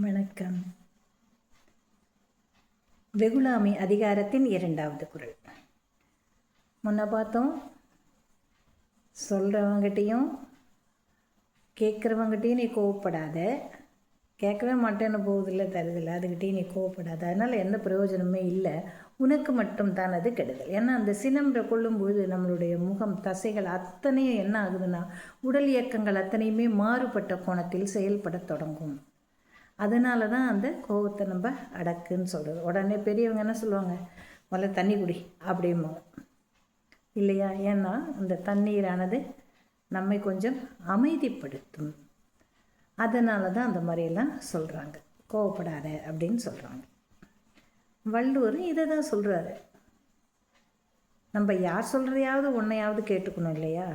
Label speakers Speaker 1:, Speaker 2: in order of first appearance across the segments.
Speaker 1: வணக்கம். வெகுளாமை அதிகாரத்தின் இரண்டாவது குரல். முன்ன பார்த்தோம் சொல்கிறவங்கிட்டையும் கேட்குறவங்ககிட்டையும் நீ கோவப்படாத. கேட்கவே மாட்டேன்னு போகுதில்ல தருதில்ல. அதுக்கிட்டையும் நீ கோவப்படாத. அதனால் எந்த பிரயோஜனமே இல்லை. உனக்கு மட்டும் தான் அது கெடுதல். ஏன்னா அந்த சினம்ன்ற கொள்ளும்பொழுது நம்மளுடைய முகம் தசைகள் அத்தனையும் என்ன ஆகுதுன்னா உடல் இயக்கங்கள் அத்தனையுமே மாறுபட்ட கோணத்தில் செயல்பட தொடங்கும். அதனால தான் அந்த கோவத்தை நம்ம அடக்குன்னு சொல்கிறது உடனே பெரியவங்க என்ன சொல்லுவாங்க? முதல்ல தண்ணி குடி அப்படிம்பாங்க. இல்லையா? ஏன்னா அந்த தண்ணீரானது நம்மை கொஞ்சம் அமைதிப்படுத்தும். அதனால தான் அந்த மாதிரியெல்லாம் சொல்கிறாங்க கோவப்படாத அப்படின்னு சொல்கிறாங்க வள்ளுவரும் இதை தான் சொல்கிறாரு நம்ம யார் சொல்கிறதையாவது ஒன்றையாவது கேட்டுக்கணும் இல்லையா?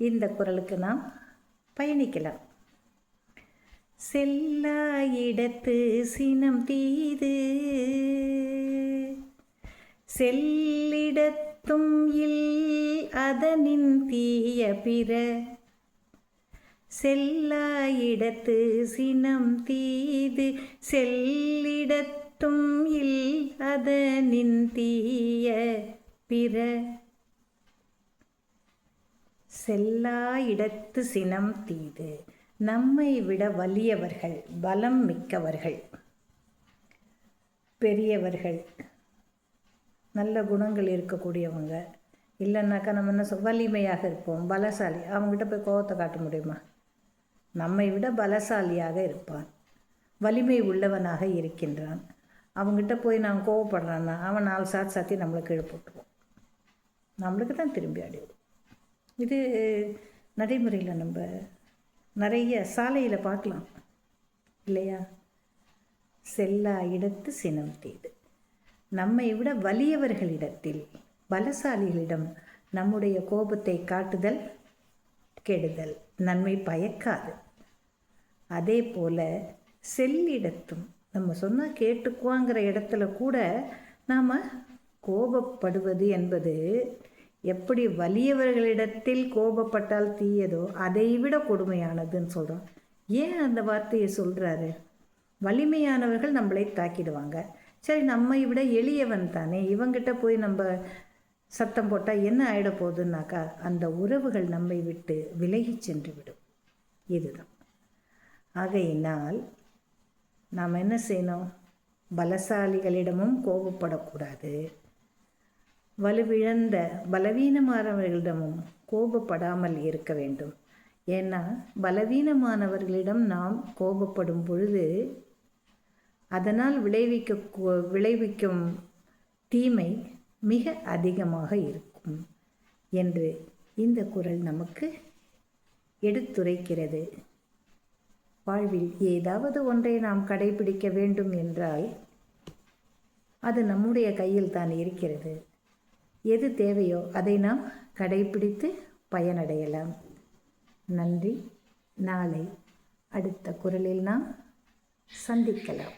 Speaker 1: இந்த குரலுக்கு நாம் பயணிக்கலாம். செல்லா இடத்து சினம் தீது. செல்லிடத்தும் இல் அதனின் தீய பிற. செல்லா இடத்து சினம் தீது. செல்லிடத்தும் இல் அதனின் தீய பிற. செல்லா இடத்து சினம் தீது. நம்மை விட வலியவர்கள் பலம் மிக்கவர்கள். பெரியவர்கள். நல்ல குணங்கள் இருக்கக்கூடியவங்க. இல்லைன்னாக்கா நம்ம என்ன சொல் வலிமையாக இருப்போம் பலசாலி. அவங்ககிட்ட போய் கோவத்தை காட்ட முடியுமா? நம்மை விட பலசாலியாக இருப்பான். வலிமை உள்ளவனாக இருக்கின்றான். அவங்ககிட்ட போய் நான் கோவப்படுறான்னா அவன் நாலு சாத் சாத்தி நம்மளை கீழே போட்டுருவோம் நம்மளுக்கு தான் திரும்பி அடிவோம் இது நடைமுறையில் நம்ம நிறைய சாலையில் பார்க்கலாம். இல்லையா? செல்லா இடத்து சினம் தேது நம்மை விட வலியவர்களிடத்தில் பலசாலிகளிடம் நம்முடைய கோபத்தை காட்டுதல் கெடுதல். நன்மை பயக்காது. அதே போல் செல்லிடத்தும் நம்ம சொன்னால் கேட்டுக்குவாங்கிற இடத்துல கூட நாம் கோபப்படுவது என்பது எப்படி வலியவர்களிடத்தில் கோபப்பட்டால் தீயதோ அதைவிட கொடுமையானதுன்னு சொல்கிறோம் ஏன் அந்த வார்த்தையை சொல்கிறாரு வலிமையானவர்கள் நம்மளை தாக்கிடுவாங்க. சரி நம்மை விட எளியவன் தானே. இவங்கிட்ட போய் நம்ம சத்தம் போட்டால் என்ன ஆகிட போகுதுன்னாக்கா அந்த உறவுகள் நம்மை விட்டு விலகி சென்று விடும் இதுதான். ஆகையினால் நாம் என்ன செய்யணும்? பலசாலிகளிடமும் கோபப்படக்கூடாது. வலுவிழந்த பலவீனமானவர்களிடமும் கோபப்படாமல் இருக்க வேண்டும். ஏன்னா பலவீனமானவர்களிடம் நாம் கோபப்படும் பொழுது அதனால் விளைவிக்க விளைவிக்கும் தீமை மிக அதிகமாக இருக்கும் என்று இந்த குரல் நமக்கு எடுத்துரைக்கிறது. வாழ்வில் ஏதாவது ஒன்றை நாம் கடைபிடிக்க வேண்டும் என்றால் அது நம்முடைய கையில் தான் இருக்கிறது. எது தேவையோ அதை நாம் கடைபிடித்து பயனடையலாம். நன்றி. நாளை அடுத்த குரலில் நாம் சந்திக்கலாம்.